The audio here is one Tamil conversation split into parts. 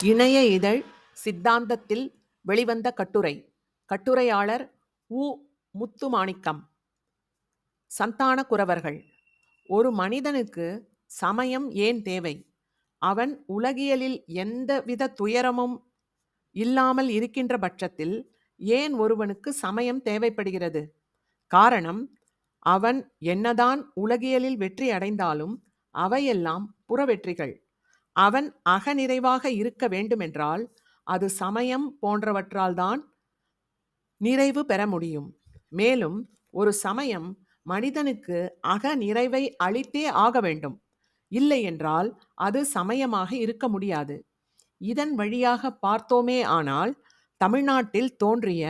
இணைய இதழ் சித்தாந்தத்தில் வெளிவந்த கட்டுரை கட்டுரையாளர் உ. முத்துமாணிக்கம் சந்தான குறவர்கள் ஒரு மனிதனுக்கு சமயம் ஏன் தேவை? அவன் உலகியலில் எந்தவித துயரமும் இல்லாமல் இருக்கின்ற பட்சத்தில் ஏன் ஒருவனுக்கு சமயம் தேவைப்படுகிறது? காரணம் அவன் என்னதான் உலகியலில் வெற்றி அடைந்தாலும் அவையெல்லாம் புறவெற்றிகள். அவன் அகநிறைவாக இருக்க வேண்டுமென்றால் அது சமயம் போன்றவற்றால்தான் நிறைவு பெற முடியும். மேலும் ஒரு சமயம் மனிதனுக்கு அக நிறைவை அளித்தே ஆக வேண்டும். இல்லை என்றால் அது சமயமாக இருக்க முடியாது. இதன் வழியாக பார்த்தோமே ஆனால் தமிழ்நாட்டில் தோன்றிய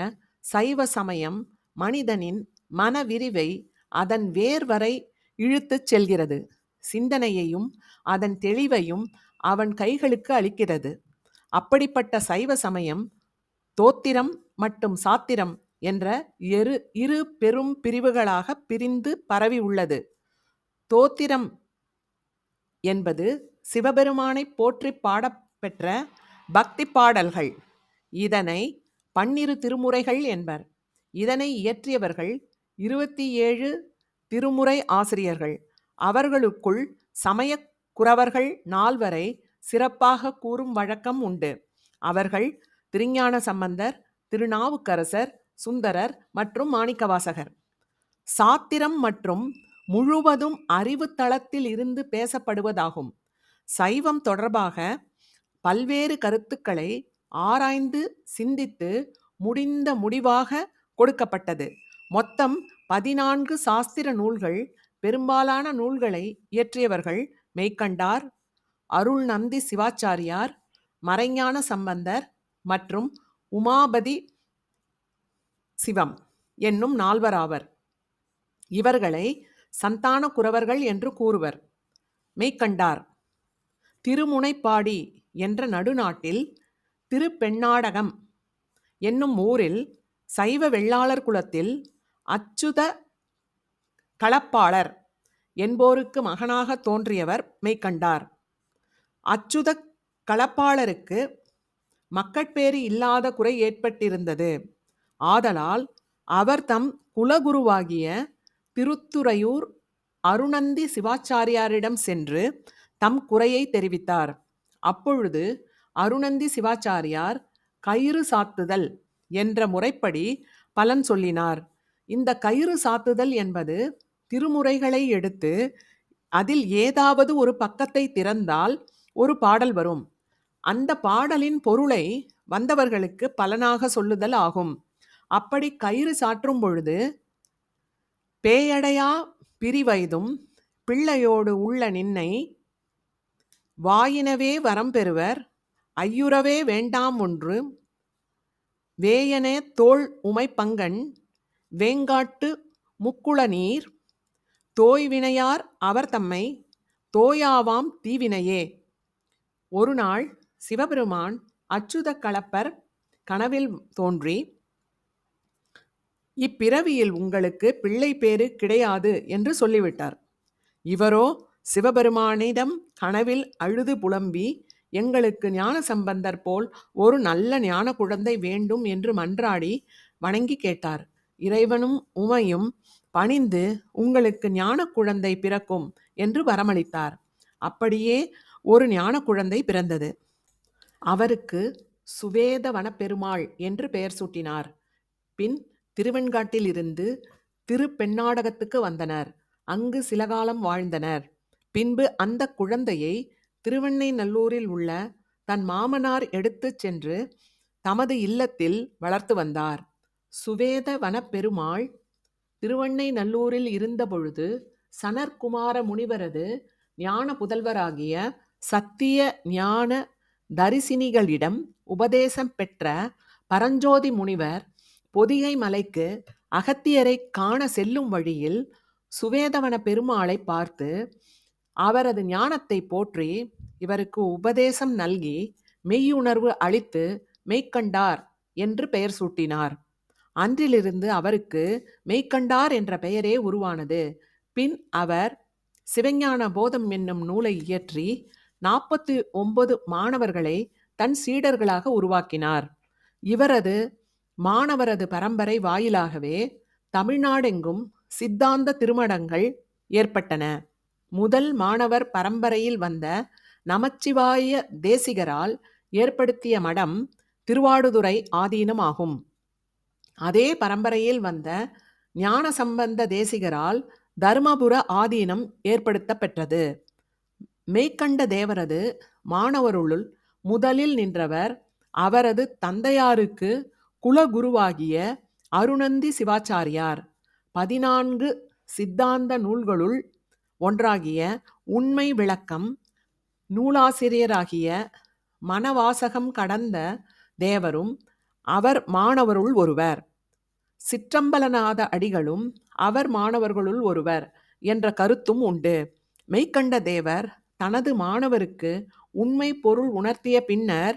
சைவ சமயம் மனிதனின் மனவிரிவை அதன் வேர் வரை இழுத்துச் செல்கிறது. சிந்தனையையும் அதன் தெளிவையும் அவன் கைகளுக்கு அளிக்கிறது. அப்படிப்பட்ட சைவ சமயம் தோத்திரம் மற்றும் சாத்திரம் என்ற எரு இரு பெரும் பிரிவுகளாக பிரிந்து பரவி உள்ளது. தோத்திரம் என்பது சிவபெருமானை போற்றி பாடப்பெற்ற பக்தி பாடல்கள். இதனை பன்னிரு திருமுறைகள் என்பர். இதனை இயற்றியவர்கள் இருபத்தி ஏழு திருமுறை ஆசிரியர்கள். அவர்களுக்குள் சமயக் குறவர்கள் நால்வரை சிறப்பாக கூறும் வழக்கம் உண்டு. அவர்கள் திருஞான சம்பந்தர், திருநாவுக்கரசர், சுந்தரர் மற்றும் மாணிக்கவாசகர். சாத்திரம் மற்றும் முழுவதும் அறிவு தளத்தில் இருந்து பேசப்படுவதாகும். சைவம் தொடர்பாக பல்வேறு கருத்துக்களை ஆராய்ந்து சிந்தித்து முடிந்த முடிவாக கொடுக்கப்பட்டது. மொத்தம் பதினான்கு சாஸ்திர நூல்கள். பெரும்பாலான நூல்களை இயற்றியவர்கள் மெய்கண்டார், அருள்நந்தி சிவாச்சாரியார், மறைஞான சம்பந்தர் மற்றும் உமாபதி சிவம் என்னும் நால்வராவர். இவர்களை சந்தான குரவர்கள் என்று கூறுவர். மெய்கண்டார் திருமுனைப்பாடி என்ற நடுநாட்டில் திருப்பெண்ணாடகம் என்னும் ஊரில் சைவ வெள்ளாளர் குலத்தில் அச்சுத களப்பாளர் என்போருக்கு மகனாகத் தோன்றியவர் மெய்கண்டார். அச்சுத களப்பாளருக்கு மக்கட்பேறு இல்லாத குறை ஏற்பட்டிருந்தது. ஆதலால் அவர் தம் குலகுருவாகிய திருத்துறையூர் அருணந்தி சிவாச்சாரியாரிடம் சென்று தம் குறையை தெரிவித்தார். அப்பொழுது அருணந்தி சிவாச்சாரியார் கயிறு சாத்துதல் என்ற முறைப்படி பலன் சொல்லினார். இந்த கயிறு சாத்துதல் என்பது திருமுறைகளை எடுத்து அதில் ஏதாவது ஒரு பக்கத்தை திறந்தால் ஒரு பாடல் வரும். அந்த பாடலின் பொருளை வந்தவர்களுக்கு பலனாக சொல்லுதல் ஆகும். அப்படி கயிறு சாற்றும் பொழுது பேயடையா பிரிவைதும் பிள்ளையோடு உள்ள நின்னை வாயினவே வரம் பெறுவர் ஐயுறவே வேண்டாம் ஒன்று வேயனே தோள் உமைப்பங்கன் வேங்காட்டு முக்குள நீர் தோய்வினையார் அவர் தம்மை தோயாவாம் தீவினையே. ஒரு நாள் சிவபெருமான் அச்சுத கலப்பர் கனவில் தோன்றி இப்பிறவியில் உங்களுக்கு பிள்ளை பேறு கிடையாது என்று சொல்லிவிட்டார். இவரோ சிவபெருமானிடம் கனவில் அழுது புலம்பி எங்களுக்கு ஞான சம்பந்தர் போல் ஒரு நல்ல ஞான குழந்தை வேண்டும் என்று மன்றாடி வணங்கி கேட்டார். இறைவனும் உமையும் பணிந்து உங்களுக்கு ஞான குழந்தை பிறக்கும் என்று வரமளித்தார். அப்படியே ஒரு ஞான குழந்தை பிறந்தது. அவருக்கு சுவேதவன பெருமாள் என்று பெயர் சூட்டினார். பின் திருவெண்காட்டிலிருந்து திருப்பெண்ணாடகத்துக்கு வந்தனர். அங்கு சில காலம் வாழ்ந்தனர். பின்பு அந்த குழந்தையை திருவெண்ணைநல்லூரில் உள்ள தன் மாமனார் எடுத்துச் சென்று தமது இல்லத்தில் வளர்த்து வந்தார். சுவேத வனப்பெருமாள் திருவண்ணை நல்லூரில் இருந்தபொழுது சனற்குமார முனிவரது ஞான புதல்வராகிய சத்திய ஞான தரிசினிகளிடம் உபதேசம் பெற்ற பரஞ்சோதி முனிவர் பொதிகை மலைக்கு அகத்தியரைக் காண செல்லும் வழியில் சுவேதவன பெருமாளைப் பார்த்து அவரது ஞானத்தைப் போற்றி இவருக்கு உபதேசம் நல்கி மெய்யுணர்வு அளித்து மெய்கண்டார் என்று பெயர் சூட்டினார். அன்றிலிருந்து அவருக்கு மெய்கண்டார் என்ற பெயரே உருவானது. பின் அவர் சிவஞான போதம் என்னும் நூலை இயற்றி நாற்பத்தி ஒன்பது மாணவர்களை தன் சீடர்களாக உருவாக்கினார். இவரது மாணவரது பரம்பரை வாயிலாகவே தமிழ்நாடெங்கும் சித்தாந்த திருமடங்கள் ஏற்பட்டன. முதல் மாணவர் பரம்பரையில் வந்த நமச்சிவாய தேசிகரால் ஏற்படுத்திய மடம் திருவாடுதுறை ஆதீனமாகும். அதே பரம்பரையில் வந்த ஞான சம்பந்த தேசிகரால் தருமபுர ஆதீனம் ஏற்படுத்தப்பெற்றது. மெய்கண்ட தேவரது மாணவருளுள் முதலில் நின்றவர் அவரது தந்தையாருக்கு குலகுருவாகிய அருணந்தி சிவாச்சாரியார். பதினான்கு சித்தாந்த நூல்களுள் ஒன்றாகிய உண்மை விளக்கம் நூலாசிரியராகிய மனவாசகம் கடந்த தேவரும் அவர் மாணவருள் ஒருவர். சிற்றம்பலநாத அடிகளும் அவர் மாணவர்களுள் ஒருவர் என்ற கருத்தும் உண்டு. மெய்கண்ட தேவர் தனது மாணவருக்கு உண்மை பொருள் உணர்த்திய பின்னர்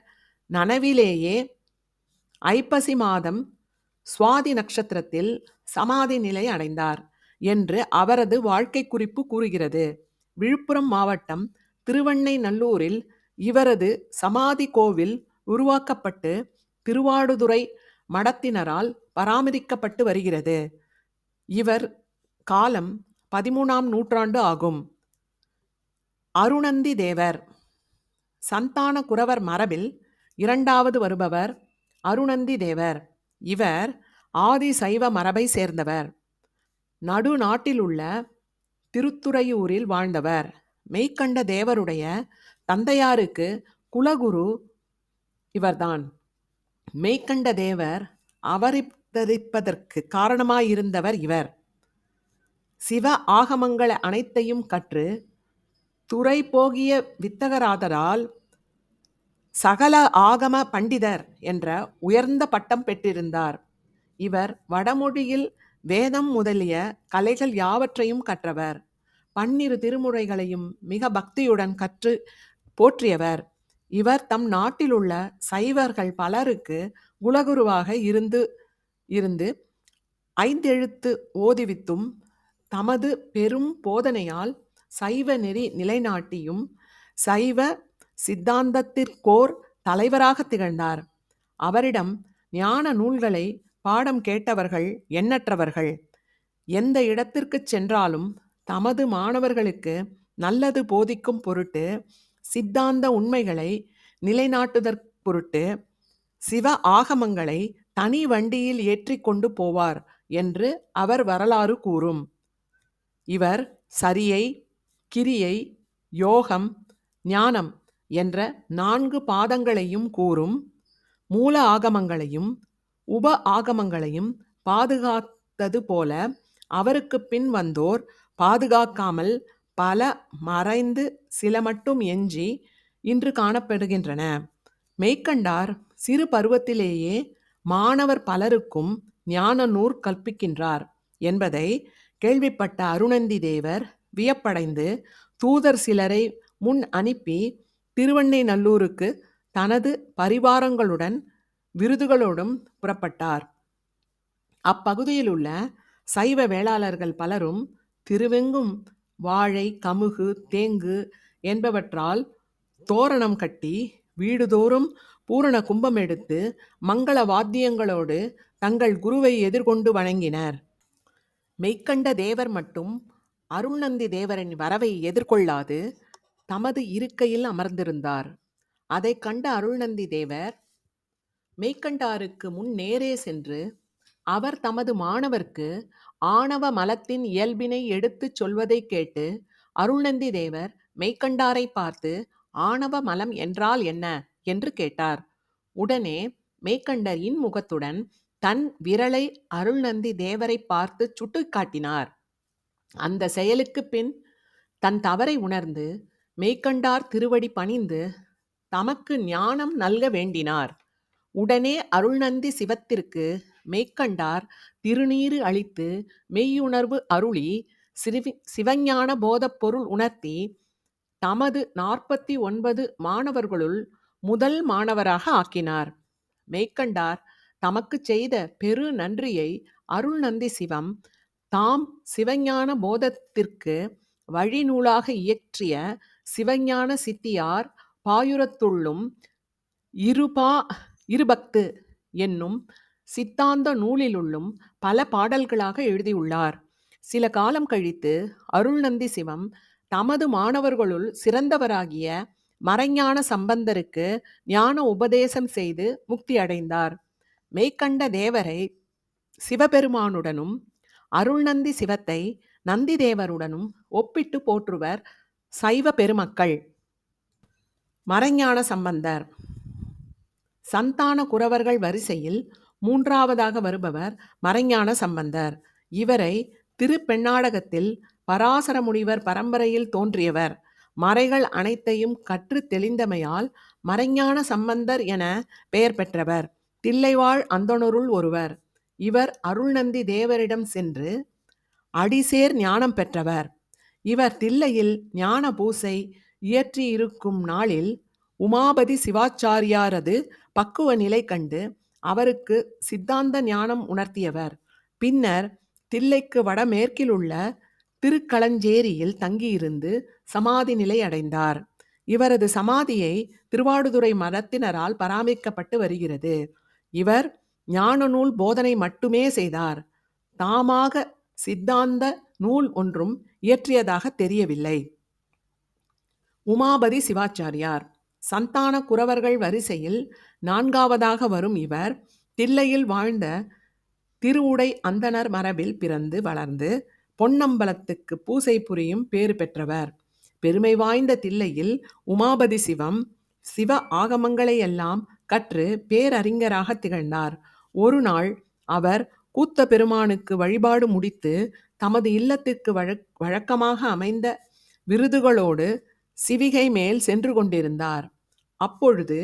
நனவிலேயே ஐப்பசி மாதம் சுவாதி நட்சத்திரத்தில் சமாதி நிலை அடைந்தார் என்று அவரது வாழ்க்கை குறிப்பு கூறுகிறது. விழுப்புரம் மாவட்டம் திருவண்ணைநல்லூரில் இவரது சமாதி கோவில் உருவாக்கப்பட்டு திருவாடுதுறை மடத்தினரால் பராமரிக்கப்பட்டு வருகிறது. இவர் காலம் பதிமூணாம் நூற்றாண்டு ஆகும். அருணந்தி தேவர் சந்தான குரவர் மரபில் இரண்டாவது வருபவர் அருணந்தி தேவர் இவர் ஆதி சைவ மரபை சேர்ந்தவர். நடுநாட்டில் உள்ள திருத்துறையூரில் வாழ்ந்தவர். மெய்கண்ட தேவருடைய தந்தையாருக்கு குலகுரு இவர்தான். மெய்கண்ட தேவர் அவரித்தரிப்பதற்கு காரணமாயிருந்தவர் இவர். சிவ ஆகமங்கள் அனைத்தையும் கற்று துறை போகிய வித்தகராதரால் சகல ஆகம பண்டிதர் என்ற உயர்ந்த பட்டம் பெற்றிருந்தார். இவர் வடமொழியில் வேதம் முதலிய கலைகள் யாவற்றையும் கற்றவர். பன்னிரு திருமுறைகளையும் மிக பக்தியுடன் கற்று போற்றியவர். இவர் தம் நாட்டிலுள்ள சைவர்கள் பலருக்கு குலகுருவாக இருந்து இருந்து ஐந்தெழுத்து ஓதுவித்தும் தமது பெரும் போதனையால் சைவ நெறி நிலைநாட்டியும் சைவ சித்தாந்தத்திற்கோர் தலைவராக திகழ்ந்தார். அவரிடம் ஞான நூல்களை பாடம் கேட்டவர்கள் எண்ணற்றவர்கள். எந்த இடத்திற்கு சென்றாலும் தமது மாணவர்களுக்கு நல்லது போதிக்கும் பொருட்டு சித்தாந்த உண்மைகளை நிலைநாட்டுதற் பொருட்டு சிவ ஆகமங்களை தனி வண்டியில் ஏற்றி கொண்டு போவார் என்று அவர் வரலாறு கூறும். இவர் சரியை கிரியை யோகம் ஞானம் என்ற நான்கு பாதங்களையும் கூறும். மூல ஆகமங்களையும் உப ஆகமங்களையும் பாதுகாத்தது போல அவருக்கு பின் வந்தோர் பாதுகாக்காமல் பல மறைந்து சில மட்டும் எஞ்சி இன்று காணப்படுகின்றன. மெய்க்கண்டார் சிறு பருவத்திலேயே மாணவர் பலருக்கும் ஞான நூற் கற்பிக்கின்றார் என்பதை கேள்விப்பட்ட அருணந்தி தேவர் வியப்படைந்து தூதர் சிலரை முன் அனுப்பி திருவண்ணைநல்லூருக்கு தனது பரிவாரங்களுடன் விருதுகளோடும் புறப்பட்டார். அப்பகுதியில் உள்ள சைவ வேளாளர்கள் பலரும் திருவெங்கும் வாழை கமுகு தேங்கு என்பவற்றால் தோரணம் கட்டி வீடுதோறும் பூரண கும்பம் எடுத்து மங்கள வாத்தியங்களோடு தங்கள் குருவை எதிர்கொண்டு வணங்கினர். மெய்க்கண்ட தேவர் மட்டும் அருள்நந்தி தேவரின் வரவை எதிர்கொள்ளாது தமது இருக்கையில் அமர்ந்திருந்தார். அதைக் கண்ட அருள்நந்தி தேவர் மெய்க்கண்டாருக்கு முன் நேரே சென்று அவர் தமது மாணவர்க்கு ஆணவ மலத்தின் இயல்பினை எடுத்துச் சொல்வதைக் கேட்டு அருள்நந்தி தேவர் மெய்க்கண்டாரை பார்த்து ஆணவ மலம் என்றால் என்ன என்று கேட்டார். உடனே மெய்கண்டரின் இன்முகத்துடன் தன் விரலை அருள்நந்தி தேவரை பார்த்து சுட்டிக்காட்டினார் அந்த செயலுக்கு பின் தன் தவறை உணர்ந்து மெய்க்கண்டார் திருவடி பணிந்து தமக்கு ஞானம் நல்க வேண்டினார். உடனே அருள்நந்தி சிவத்திற்கு மெய்க்கண்டார் திருநீறு அளித்து மெய்யுணர்வு அருளி சிறுவி சிவஞான போதப் பொருள் உணர்த்தி தமது நாற்பத்தி ஒன்பது மாணவர்களுள் முதல் மாணவராக ஆக்கினார். மெய்க்கண்டார் தமக்கு செய்த பெரு நன்றியை அருள்நந்தி சிவம் தாம் சிவஞான போதத்திற்கு வழிநூலாக இயற்றிய சிவஞான சித்தியார் பாயுரத்துள்ளும் இருபா இருபக்து என்னும் சித்தாந்த நூலிலுள்ளும் பல பாடல்களாக எழுதியுள்ளார். சில காலம் கழித்து அருள்நந்தி சிவம் தமது மாணவர்களுள் சிறந்தவராகிய மறைஞான சம்பந்தருக்கு ஞான உபதேசம் செய்து முக்தி அடைந்தார். மெய்கண்ட தேவரை சிவபெருமானுடனும் அருள்நந்தி சிவத்தை நந்தி தேவருடனும் ஒப்பிட்டு போற்றுவர் சைவ பெருமக்கள். மறைஞான சம்பந்தர் சந்தான குரவர்கள் வரிசையில் மூன்றாவதாக வருபவர் மறைஞான சம்பந்தர். இவரை திருப்பெண்ணாடகத்தில் பராசர முனிவர் பரம்பரையில் தோன்றியவர். மறைகள் அனைத்தையும் கற்றுத் தெளிந்தமையால் மறைஞான சம்பந்தர் என பெயர் பெற்றவர். தில்லைவாழ் அந்தணருள் ஒருவர். இவர் அருள்நந்தி தேவரிடம் சென்று அடிசேர் ஞானம் பெற்றவர். இவர் தில்லையில் ஞான பூசை இயற்றியிருக்கும் நாளில் உமாபதி சிவாச்சாரியாரது பக்குவ நிலை கண்டு அவருக்கு சித்தாந்த ஞானம் உணர்த்தியவர். பின்னர் தில்லைக்கு வடமேற்கில் உள்ள திருக்களஞ்சேரியில் தங்கியிருந்து சமாதி நிலை அடைந்தார். இவரது சமாதியை திருவாடுதுறை மதத்தினரால் பராமரிக்கப்பட்டு வருகிறது. இவர் ஞானநூல் போதனை மட்டுமே செய்தார். தாமாக சித்தாந்த நூல் ஒன்றும் இயற்றியதாக தெரியவில்லை. உமாபதி சிவாச்சாரியார் சந்தான குரவர்கள் வரிசையில் நான்காவதாக வரும் இவர் தில்லையில் வாழ்ந்த திருவுடை அந்தணர் மரபில் பிறந்து வளர்ந்து பொன்னம்பலத்துக்கு பூசை புரியும் பேறு பெற்றவர். பெருமை வாய்ந்த தில்லையில் உமாபதி சிவம் சிவ ஆகமங்களையெல்லாம் கற்று பேரறிஞராக திகழ்ந்தார். ஒரு நாள் அவர் கூத்த பெருமானுக்கு வழிபாடு முடித்து தமது இல்லத்திற்கு வழக் வழக்கமாக அமைந்த விருதுகளோடு சிவிகை மேல் சென்று கொண்டிருந்தார். அப்பொழுது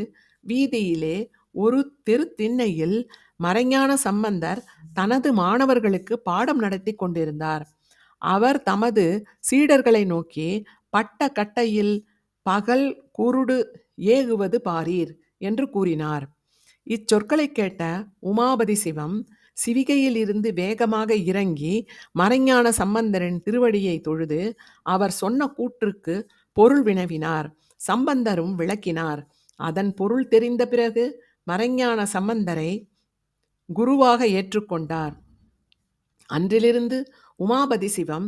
வீதியிலே ஒரு தெருத்திண்ணையில் மறைஞான சம்பந்தர் தனது மாணவர்களுக்கு பாடம் நடத்திக் கொண்டிருந்தார். அவர் தமது சீடர்களை நோக்கி பட்ட கட்டையில் பகல் குருடு ஏகுவது பாரீர் என்று கூறினார். இச்சொற்களைக் கேட்ட உமாபதி சிவம் சிவிகையிலிருந்து வேகமாக இறங்கி மறைஞான சம்பந்தரின் திருவடியைத் தொழுது அவர் சொன்ன கூற்றுக்கு பொருள் வினவினார். சம்பந்தரும் விளக்கினார். அதன் பொருள் தெரிந்த பிறகு மறைஞான சம்பந்தரை குருவாக ஏற்றுக்கொண்டார். அன்றிலிருந்து உமாபதி சிவம்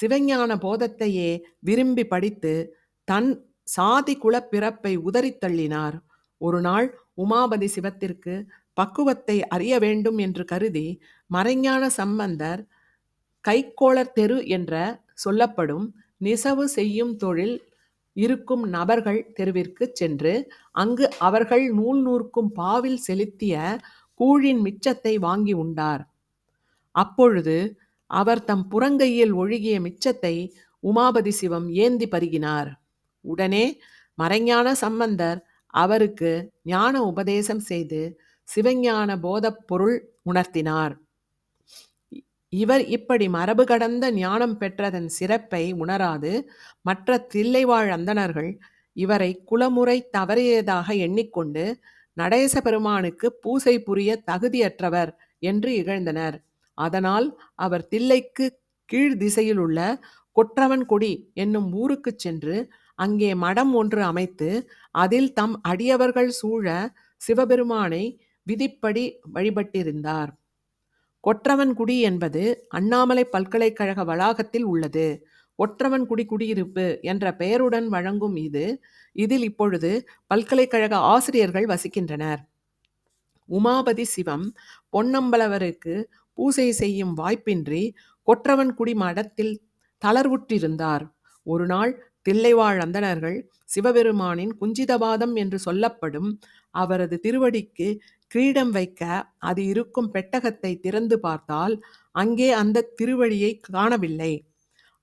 சிவஞான போதத்தையே விரும்பி படித்து தன் சாதி குலப் பிறப்பை உதறித் தள்ளினார். ஒருநாள் உமாபதி சிவத்திற்கு பக்குவத்தை அறிய வேண்டும் என்று கருதி மறைஞான சம்பந்தர் கைக்கோளர் தெரு என்ற சொல்லப்படும் நிசவு செய்யும் தொழில் இருக்கும் நபர்கள் தெருவிற்குச் சென்று அங்கு அவர்கள் நூல் நூற்கும் பாவில் செலுத்திய கூழின் மிச்சத்தை வாங்கி உண்டார். அப்பொழுது அவர் தம் புறங்கையில் ஒழுகிய மிச்சத்தை உமாபதி சிவம் ஏந்தி பருகினார். உடனே மறைஞான சம்பந்தர் அவருக்கு ஞான உபதேசம் செய்து சிவஞான போதப் பொருள் உணர்த்தினார். இவர் இப்படி மரபு கடந்த ஞானம் பெற்றதன் சிறப்பை உணராது மற்ற தில்லைவாழ் அந்தணர்கள் இவரை குலமுறை தவறியதாக எண்ணிக்கொண்டு நடேச பெருமானுக்கு பூசை புரிய தகுதியற்றவர் என்று இகழ்ந்தனர். அதனால் அவர் தில்லைக்கு கீழ் திசையிலுள்ள கொற்றவன்குடி என்னும் ஊருக்குச் சென்று அங்கே மடம் ஒன்று அமைத்து அதில் தம் அடியவர்கள் சூழ சிவபெருமானை விதிப்படி வழிபட்டிருந்தார். கொற்றவன்குடி என்பது அண்ணாமலை பல்கலைக்கழக வளாகத்தில் உள்ளது. ஒற்றவன்குடி குடியிருப்பு என்ற பெயருடன் வழங்கும் இது இதில் இப்பொழுது பல்கலைக்கழக ஆசிரியர்கள் வசிக்கின்றனர். உமாபதி சிவம் பொன்னம்பலவருக்கு பூசை செய்யும் வாய்ப்பின்றி கொற்றவன்குடி மடத்தில் தளர்வுற்றிருந்தார். ஒருநாள் தில்லைவாழ் அந்தணர்கள் சிவபெருமானின் குஞ்சிதபாதம் என்று சொல்லப்படும் அவரது திருவடிக்கு கிரீடம் வைக்க அது இருக்கும் பெட்டகத்தை திறந்து பார்த்தால் அங்கே அந்த திருவழியை காணவில்லை.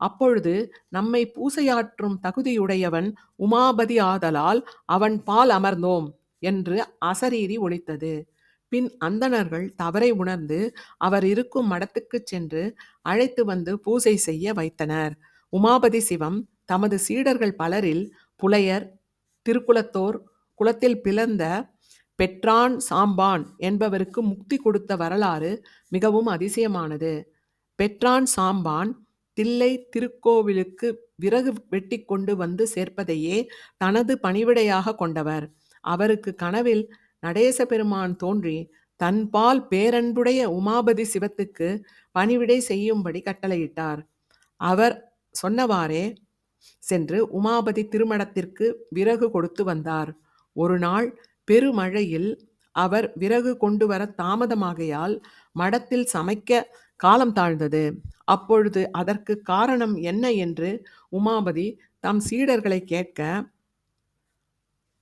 அப்பொழுது நம்மை பூசையாற்றும் தகுதியுடையவன் உமாபதி ஆதலால் அவன் பால் அமர்ந்தோம் என்று அசரீரி ஒழித்தது பின் அந்தணர்கள் தவறை உணர்ந்து அவர் இருக்கும் மடத்துக்குச் சென்று அழைத்து வந்து பூசை செய்ய வைத்தனர். உமாபதி சிவம் தமது சீடர்கள் பலரில் புலையர் திருக்குளத்தோர் குலத்தில் பிறந்த பெற்றான் சாம்பான் என்பவருக்கு முக்தி கொடுத்த வரலாறு மிகவும் அதிசயமானது. பெற்றான் சாம்பான் தில்லை திருக்கோவிலுக்கு விறகு வெட்டிக் கொண்டு வந்து சேர்ப்பதையே தனது பணிவிடையாகக் கொண்டவர். அவருக்கு கனவில் நடேச பெருமான் தோன்றி தன்பால் பேரன்புடைய உமாபதி சிவத்துக்கு பணிவிடை செய்யும்படி கட்டளையிட்டார் அவர் சொன்னவாறே சென்று உமாபதி திருமணத்திற்கு விறகு கொடுத்து வந்தார் ஒரு நாள் பெருமழையில் அவர் விறகு கொண்டு வர தாமதமாகையால் மடத்தில் சமைக்க காலம் தாழ்ந்தது. அப்பொழுது அதற்கு காரணம் என்ன என்று உமாபதி தம் சீடர்களை கேட்க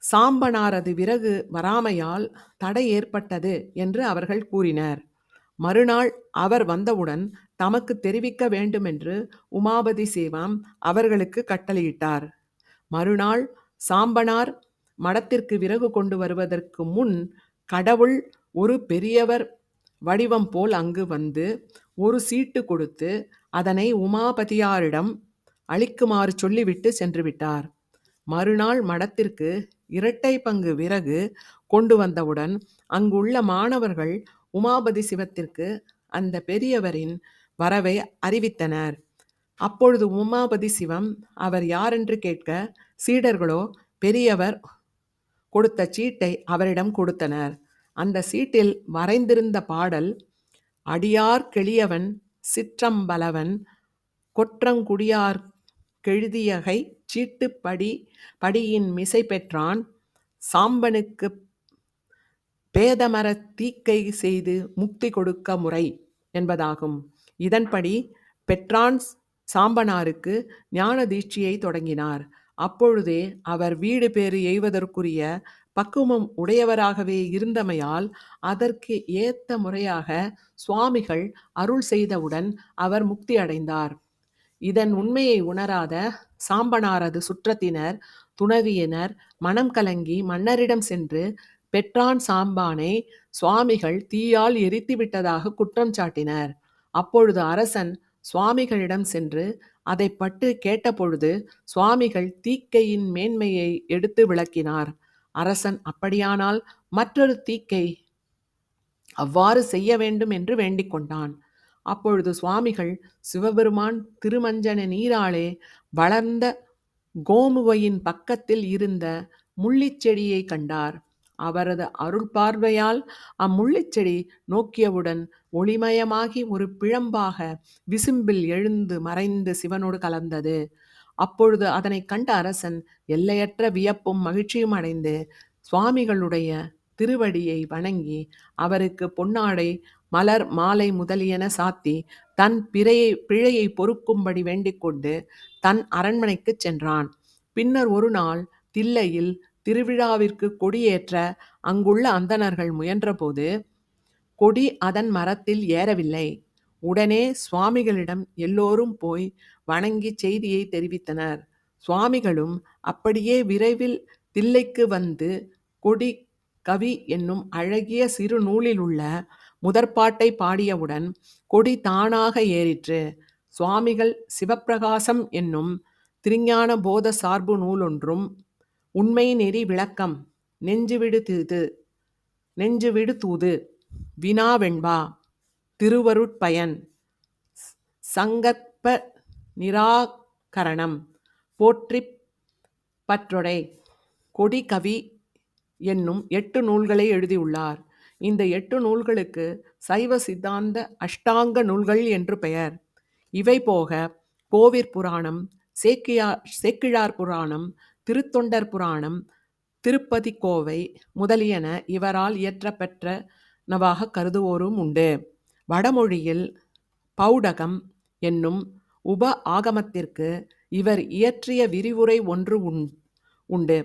சாம்பனாரது விறகு வராமையால் தடை ஏற்பட்டது என்று அவர்கள் கூறினர். மறுநாள் அவர் வந்தவுடன் தமக்கு தெரிவிக்க வேண்டுமென்று உமாபதி சேவாம் அவர்களுக்கு கட்டளையிட்டார். மறுநாள் சாம்பனார் மடத்திற்கு விறகு கொண்டு வருவதற்கு முன் கடவுள் ஒரு பெரியவர் வடிவம் போல் அங்கு வந்து ஒரு சீட்டு கொடுத்து அதனை உமாபதியாரிடம் அளிக்குமாறு சொல்லிவிட்டு சென்றுவிட்டார் மறுநாள் மடத்திற்கு இரட்டை பங்கு விறகு கொண்டு வந்தவுடன் அங்குள்ள மாணவர்கள் உமாபதி சிவத்திற்கு அந்த பெரியவரின் வரவை அறிவித்தனர். அப்பொழுது உமாபதி சிவம் அவர் யாரென்று கேட்க சீடர்களோ பெரியவர் கொடுத்த சீட்டை அவரிடம் கொடுத்தனர். அந்த சீட்டில் வரைந்திருந்த பாடல் அடியார் கெளியவன் சிற்றம்பலவன் கொற்றங்குடியார் கெழுதியகை சீட்டுப்படி படியின் மிசை பெற்றான். சாம்பனுக்கு பேதமர தீக்கை செய்து முக்தி கொடுக்க முறை என்பதாகும். இதன்படி பெற்றான் சாம்பனாருக்கு ஞான தீட்சியை தொடங்கினார். அப்பொழுதே அவர் வீடு பேறு எய்வதற்குரிய பக்குவம் உடையவராகவே இருந்தமையால் அதற்கு ஏத்த முறையாக சுவாமிகள் அருள் செய்தவுடன் அவர் முக்தி அடைந்தார். இதன் உண்மையை உணராத சாம்பனாரது சுற்றத்தினர் துணவியினர் மனம் கலங்கி மன்னரிடம் சென்று பெற்றான் சாம்பானை சுவாமிகள் தீயால் எரித்து விட்டதாக குற்றம் சாட்டினர். அப்பொழுது அரசன் சுவாமிகளிடம் சென்று அதை பட்டு கேட்டபொழுது சுவாமிகள் தீக்கையின் மேன்மையை எடுத்து விளக்கினார். அரசன் அப்படியானால் மற்றொரு தீக்கை அவ்வாறு செய்ய வேண்டும் என்று வேண்டிக் கொண்டான். அப்பொழுது சுவாமிகள் சிவபெருமான் திருமஞ்சன நீராலே வளர்ந்த கோமுகையின் பக்கத்தில் இருந்த முள்ளிச்செடியை கண்டார். அவரது அருள் பார்வையால் அம்முள்ளிச்செடி நோக்கியவுடன் ஒளிமயமாகி ஒரு பிழம்பாக விசும்பில் எழுந்து மறைந்து சிவனோடு கலந்தது. அப்பொழுது அதனை கண்ட அரசன் எல்லையற்ற வியப்பும் மகிழ்ச்சியும் அடைந்து சுவாமிகளுடைய திருவடியை வணங்கி அவருக்கு பொன்னாடை மலர் மாலை முதலியன சாத்தி தன் பிழையை பிழையை பொறுக்கும்படி வேண்டிக்கொண்டு தன் அரண்மனைக்குச் சென்றான். பின்னர் ஒரு நாள் தில்லையில் திருவிழாவிற்கு கொடியேற்ற அங்குள்ள அந்தணர்கள் முயன்றபோது கொடி அதன் மரத்தில் ஏறவில்லை. உடனே சுவாமிகளிடம் எல்லோரும் போய் வணங்கி செய்தியை தெரிவித்தனர். சுவாமிகளும் அப்படியே விரைவில் தில்லைக்கு வந்து கொடி கவி என்னும் அழகிய சிறு நூலில் உள்ள முதற்பாட்டை பாடியவுடன் கொடி தானாக ஏறிற்று. சுவாமிகள் சிவப்பிரகாசம் என்னும் திருஞான போத சார்பு நூலொன்றும் உண்மை நெறி விளக்கம். நெஞ்சுவிடு தீது. நெஞ்சுவிடு தூது. வினாவெண்பா திருவருட்பயன் சங்கற்ப நிராகரணம். போற்றிப் பற்றொடை. கொடிகவி என்னும் எட்டு நூல்களை எழுதியுள்ளார். இந்த எட்டு நூல்களுக்கு சைவ சித்தாந்த அஷ்டாங்க நூல்கள் என்று பெயர். இவை போக கோவிற் புராணம் சேக்கியார் சேக்கிழார் புராணம் திருத்தொண்டர் புராணம் திருப்பதி கோவை முதலியன இவரால் இயற்றப்பெற்றனவாக கருதுவோரும் உண்டு. வடமொழியில் பௌடகம் என்னும் உப ஆகமத்திற்கு இவர் இயற்றிய விரிவுரை ஒன்று உண்டு.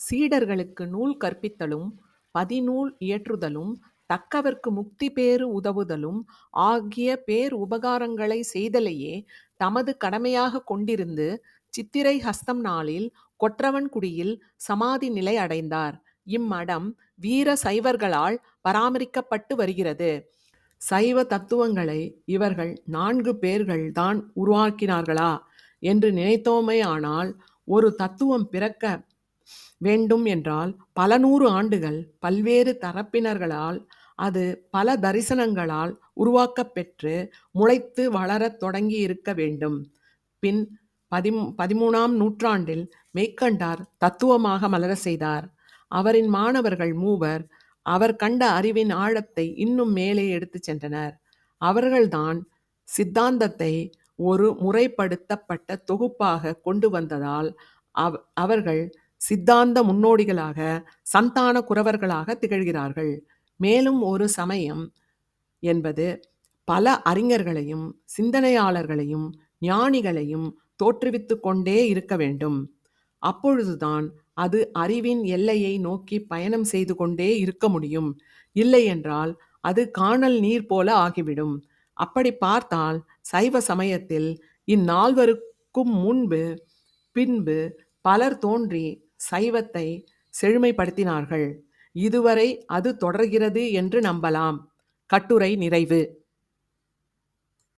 சீடர்களுக்கு நூல் கற்பித்தலும் பதிநூல் இயற்றுதலும் தக்கவர்க்கு முக்தி பேறு உதவுதலும் ஆகிய பேர் உபகாரங்களை செய்தலையே தமது கடமையாக கொண்டிருந்து சித்திரை ஹஸ்தம் நாளில் கொற்றவன்குடியில் சமாதி நிலை அடைந்தார். இம்மடம் வீர சைவர்களால் பராமரிக்கப்பட்டு வருகிறது. சைவ தத்துவங்களை இவர்கள் நான்கு பேர்கள் தான் உருவாக்கினார்களா என்று நினைத்தோமே ஆனால் ஒரு தத்துவம் பிறக்க வேண்டும் என்றால் பல நூறு ஆண்டுகள் பல்வேறு தரப்பினர்களால் அது பல தரிசனங்களால் உருவாக்கப்பெற்று முளைத்து வளரத் தொடங்கி இருக்க வேண்டும். பின் பதிமூ பதிமூணாம் நூற்றாண்டில் மெய்க்கண்டார் தத்துவமாக மலர செய்தார். அவரின் மாணவர்கள் மூவர் அவர் கண்ட அறிவின் ஆழத்தை இன்னும் மேலே எடுத்துச் சென்றனர். அவர்கள்தான் சித்தாந்தத்தை ஒரு முறைப்படுத்தப்பட்ட தொகுப்பாக கொண்டு வந்ததால் அவ் அவர்கள் சித்தாந்த முன்னோடிகளாக சந்தான குரவர்களாக திகழ்கிறார்கள். மேலும் ஒரு சமயம் என்பது பல அறிஞர்களையும் சிந்தனையாளர்களையும் ஞானிகளையும் தோற்றுவித்து கொண்டே இருக்க வேண்டும். அப்பொழுதுதான் அது அறிவின் எல்லையை நோக்கி பயணம் செய்து கொண்டே இருக்க முடியும். இல்லை என்றால் அது காணல் நீர் போல ஆகிவிடும். அப்படி பார்த்தால் சைவ சமயத்தில் இந்நால்வருக்கும் முன்பு பின்பு பலர் தோன்றி சைவத்தை செழுமைப்படுத்தினார்கள். இதுவரை அது தொடர்கிறது என்று நம்பலாம். கட்டுரை நிறைவு.